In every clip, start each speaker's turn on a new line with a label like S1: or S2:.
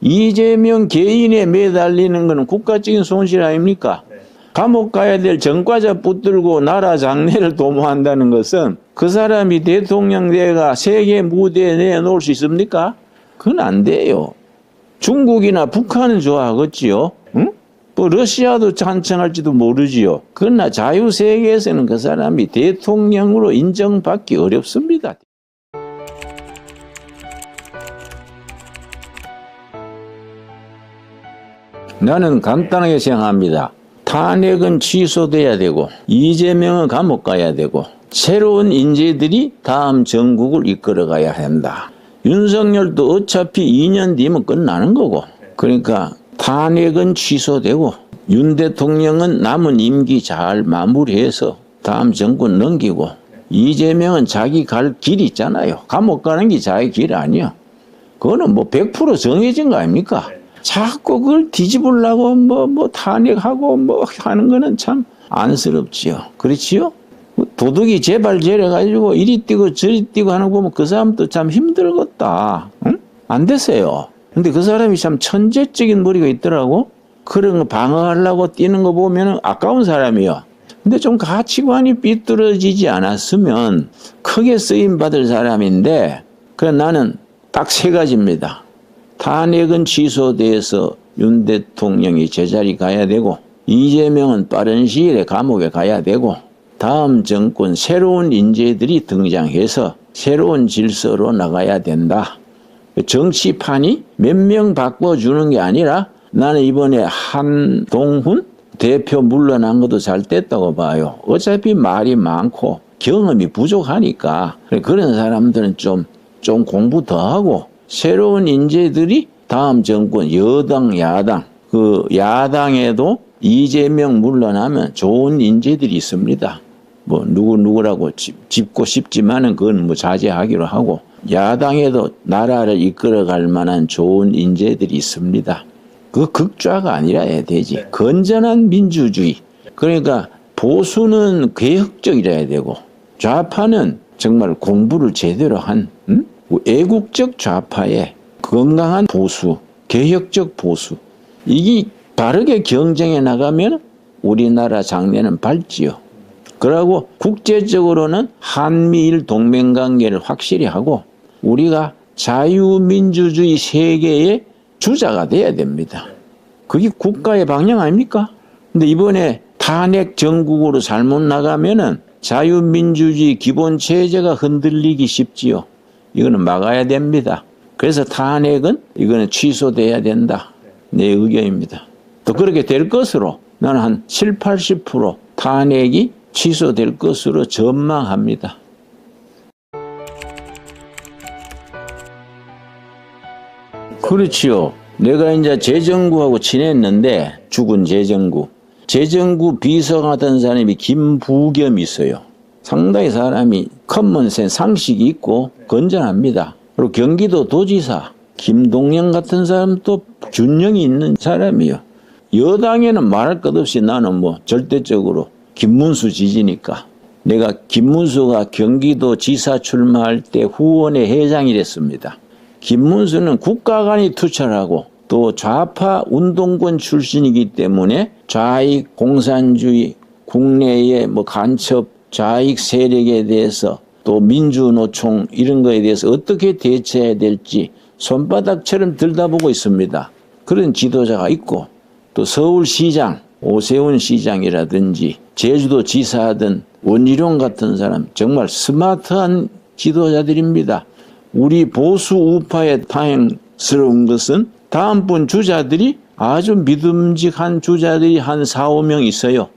S1: 이재명 개인에 매달리는 것은 국가적인 손실 아닙니까? 감옥 가야 될 전과자 붙들고 나라 장래를 도모한다는 것은 그 사람이 대통령 대가 세계 무대에 내놓을 수 있습니까? 그건 안 돼요. 중국이나 북한은 좋아하겠지요. 응? 뭐 러시아도 찬성할지도 모르지요. 그러나 자유세계에서는 그 사람이 대통령으로 인정받기 어렵습니다. 나는 간단하게 생각합니다. 탄핵은 취소돼야 되고 이재명은 감옥 가야 되고 새로운 인재들이 다음 전국을 이끌어 가야 한다. 윤석열도 어차피 2년 뒤면 끝나는 거고 그러니까 탄핵은 취소되고 윤 대통령은 남은 임기 잘 마무리해서 다음 정권 넘기고 이재명은 자기 갈 길이 있잖아요. 감옥 가는 게 자기 길 아니야. 그거는 뭐 100% 정해진 거 아닙니까? 자꾸 그걸 뒤집으려고 뭐, 뭐 탄핵하고 뭐 하는 거는 참 안쓰럽지요. 그렇지요? 도둑이 재발절해가지고 이리 뛰고 저리 뛰고 하는 거 보면 그 사람도 참 힘들겠다. 응? 안 됐어요. 근데 그 사람이 참 천재적인 머리가 있더라고. 그런 거 방어하려고 뛰는 거 보면 아까운 사람이요. 근데 좀 가치관이 삐뚤어지지 않았으면 크게 쓰임 받을 사람인데, 그 나는 딱 세 가지입니다. 탄핵은 취소돼서 윤 대통령이 제자리 가야 되고 이재명은 빠른 시일에 감옥에 가야 되고 다음 정권 새로운 인재들이 등장해서 새로운 질서로 나가야 된다. 정치판이 몇 명 바꿔주는 게 아니라 나는 이번에 한동훈 대표 물러난 것도 잘 됐다고 봐요. 어차피 말이 많고 경험이 부족하니까 그런 사람들은 좀, 좀 공부 더 하고 새로운 인재들이 다음 정권 여당 야당 그 야당에도 이재명 물러나면 좋은 인재들이 있습니다. 뭐 누구 누구라고 짚, 짚고 싶지만은 그건 뭐 자제하기로 하고 야당에도 나라를 이끌어갈 만한 좋은 인재들이 있습니다. 그 극좌가 아니라 해야 되지. 건전한 민주주의. 그러니까 보수는 개혁적이라야 되고 좌파는 정말 공부를 제대로 한 음? 애국적 좌파의 건강한 보수, 개혁적 보수. 이게 바르게 경쟁해 나가면 우리나라 장래는 밝지요. 그러고 국제적으로는 한미일 동맹 관계를 확실히 하고 우리가 자유민주주의 세계의 주자가 돼야 됩니다. 그게 국가의 방향 아닙니까? 근데 이번에 탄핵 정국으로 잘못 나가면은 자유민주주의 기본 체제가 흔들리기 쉽지요. 이거는 막아야 됩니다. 그래서 탄핵은 이거는 취소돼야 된다. 내 의견입니다. 또 그렇게 될 것으로 나는 한 7, 80% 탄핵이 취소될 것으로 전망합니다. 그렇지요. 내가 이제 재정구하고 친했는데 죽은 재정구. 재정구 비서 같은 사람이 김부겸이 있어요. 상당히 사람이 커먼센 상식이 있고 건전합니다. 그리고 경기도 도지사 김동영 같은 사람도 균형이 있는 사람이요. 여당에는 말할 것 없이 나는 뭐 절대적으로 김문수 지지니까. 내가 김문수가 경기도 지사 출마할 때 후원회 회장이 됐습니다. 김문수는 국가 간이 투철하고 또 좌파 운동권 출신이기 때문에 좌익 공산주의 국내의 뭐 간첩 좌익 세력에 대해서 또 민주노총 이런 거에 대해서 어떻게 대처해야 될지 손바닥처럼 들다보고 있습니다. 그런 지도자가 있고 또 서울시장 오세훈 시장이라든지 제주도 지사든 원희룡 같은 사람 정말 스마트한 지도자들입니다. 우리 보수 우파에 다행스러운 것은 다음 번 주자들이 아주 믿음직한 주자들이 한 4, 5명 있어요.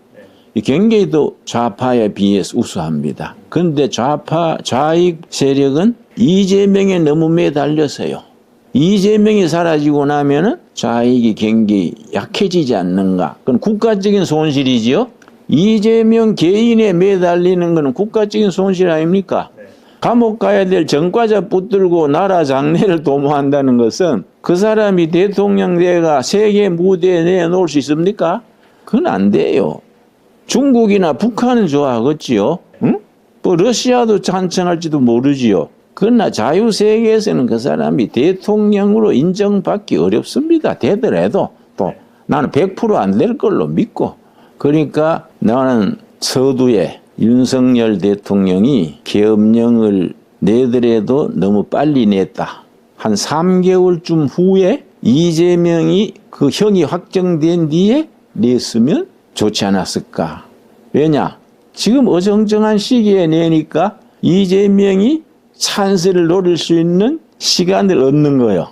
S1: 이 경기도 좌파에 비해서 우수합니다. 그런데 좌파, 좌익 세력은 이재명에 너무 매달려서요. 이재명이 사라지고 나면은 좌익이 경기 약해지지 않는가. 그건 국가적인 손실이지요. 이재명 개인에 매달리는 것은 국가적인 손실 아닙니까? 감옥 가야 될 전과자 붙들고 나라 장래를 도모한다는 것은 그 사람이 대통령 대가 세계 무대에 내놓을 수 있습니까? 그건 안 돼요. 중국이나 북한은 좋아하겠지요. 응? 뭐 러시아도 찬성할지도 모르지요. 그러나 자유세계에서는 그 사람이 대통령으로 인정받기 어렵습니다. 되더라도 또 나는 100%안 될 걸로 믿고 그러니까 나는 서두에 윤석열 대통령이 계엄령을 내더라도 너무 빨리 냈다. 한 3개월쯤 후에 이재명이 그 형이 확정된 뒤에 냈으면 좋지 않았을까. 왜냐? 지금 어정쩡한 시기에 내니까 이재명이 찬스를 노릴 수 있는 시간을 얻는 거예요.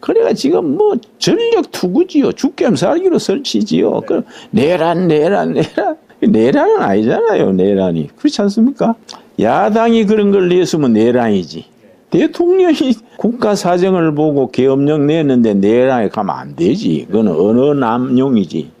S1: 그래가 지금 뭐 전력 투구지요. 죽겜 살기로 설치지요. 그 내란 내란 내란 내란은 아니잖아요. 내란이 그렇지 않습니까? 야당이 그런 걸 냈으면 내란이지. 대통령이 국가 사정을 보고 계엄령 냈는데 내란에 가면 안 되지. 그건 언어 남용이지.